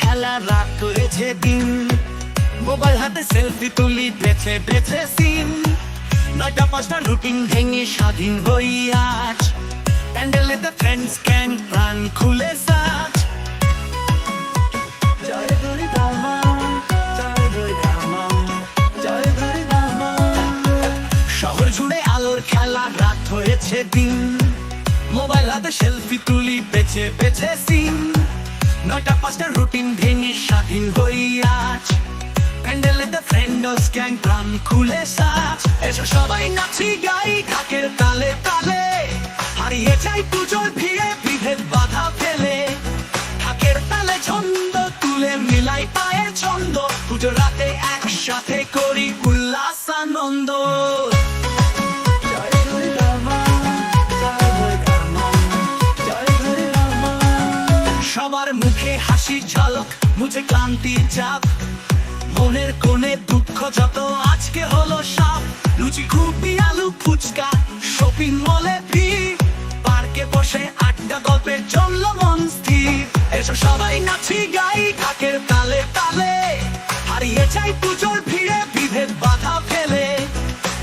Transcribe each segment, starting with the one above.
খেলা রাত হয়েছে দিন। মোবাইল হাতে সেলফি তুলি, বেছে বেছে সিন নয়টা, পাঁচটা রুটিন ভেঙে স্বাধীন হই আজ। প্যান্ডেলেতে ফ্রেন্ডস ক্যান প্রাণ খুলে সাজ। রামা শহর জুড়ে আলোর খেলা রাত হয়েছে দিন। মোবাইল হাতে সেলফি তুলি, বেছে বেছে সিন নয়টা পাঁচটা রুটিন ভেঙে স্বাধীন হই আজ। প্রাণ খুলে সাজ। এসো সবাই নাচি গাই ঢাকের তালে তালে। হারিয়ে যাই পুজোর ভিড়ে বিভেদ বাধা ফেলে। ঢাকের তালে ছন্দ তুলে মিলাই পায়ে ছন্দ পুজো মুঝে ক্লান্তির চাপ, মনের কোণে দুঃখ যত, আজকে হলো সাপ। লুচি খুবই আলু ফুচকা, শপিং মলে ভিড় পার্কে বসে আড্ডা গল্পের জন্য মন স্থির। এসো সবাই নাচি, গাই, ঢাকের তালে তালে। হারিয়ে যাই পুজোর ভিড়ে, বিভেদ বাধা ফেলে।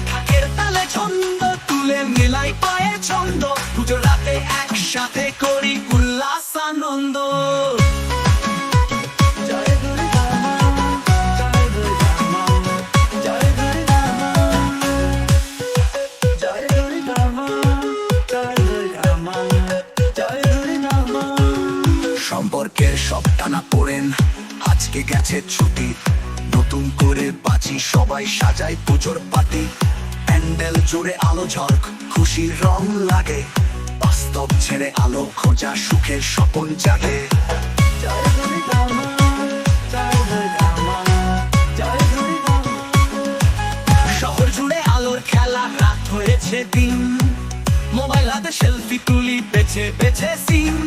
ঢাকের তালে ছন্দ তুলে মিলাই পায়ে ছন্দ। পুজো রাতে একসাথে করি উল্লাস আনন্দ সম্পর্কের সব টানা পড়েন। আজকে গেছে ছুটি। নতুন করে বাঁচি সবাই সাজাই পুজোর পাতি প্যান্ডেল জুড়ে আলো ঝলক, খুশির রং লাগে। বাস্তব ছেড়ে আলো খোঁজা সুখের স্বপন জাগে। শহর জুড়ে আলোর খেলা, রাত হয়েছে দিন। মোবাইল হাতে সেলফি তুলি, বেছে বেছে সিন।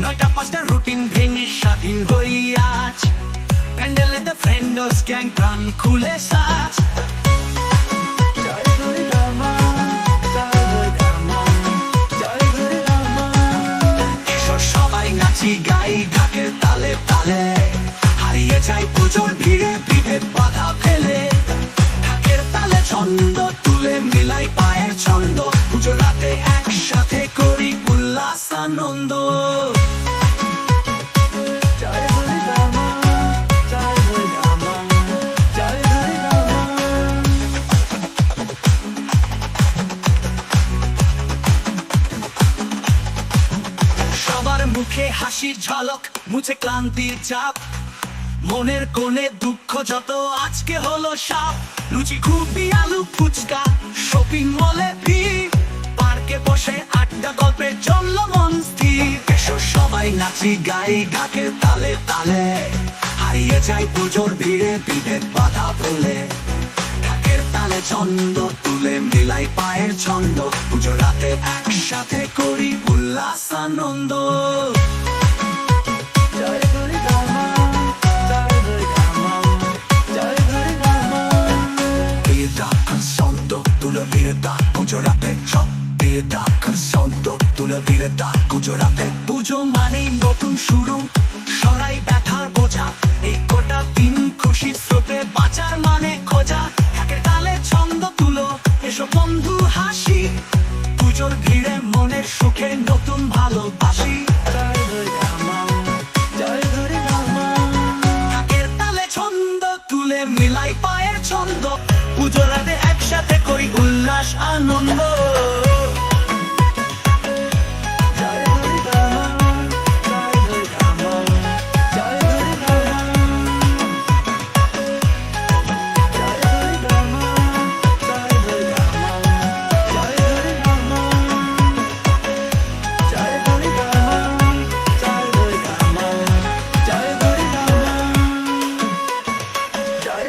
নয়টা পাঁচটা রুটিন ভেঙে স্বাধীন হই আজ। প্যান্ডেলেতে ফ্রেন্ডস গ্যাং প্রাণ খুলে সাজ। সবাই নাচি গাই, ঢাকের তালে তালে। হারিয়ে যাই পুজোর ভিড়ে। মুখে হাসির ঝলক, মুছে ক্লান্তির চাপ। মনের কোণে দুঃখ যত, আজকে হলো সাপ। লুচি খুবই আলু ফুচকা, শপিং মলে ভিড় পার্কে বসে আড্ডা গল্পের জন্য মন স্থির। এসো সবাই নাচি গাই ঢাকের তালে তালে। হারিয়ে যাই পুজোর ভিড়ে বিভেদ বাধা ফেলে ঢাকের তালে ছন্দ তুলে মিলাই পায়ের ছন্দ। পুজো রাতে একসাথে করি উল্লাস আনন্দ la vida, গুজরাটে সব vida cantando, tu la vida, গুজরাটে পুজো মানেই নতুন শুরু সরাই ব্যথার বোঝা এই গোটা দিন খুশি স্রোতে বাঁচার মানে খোঁজা একে তালে ছন্দ তুলো এসো বন্ধু হাসি পুজোর ভিড়ে মনের সুখে নতুন ভালোবাসি তালে তুলে মিলাই পায়ের ছন্দ পুজো উল্লাস আনন্দ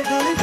Dolly, dolly.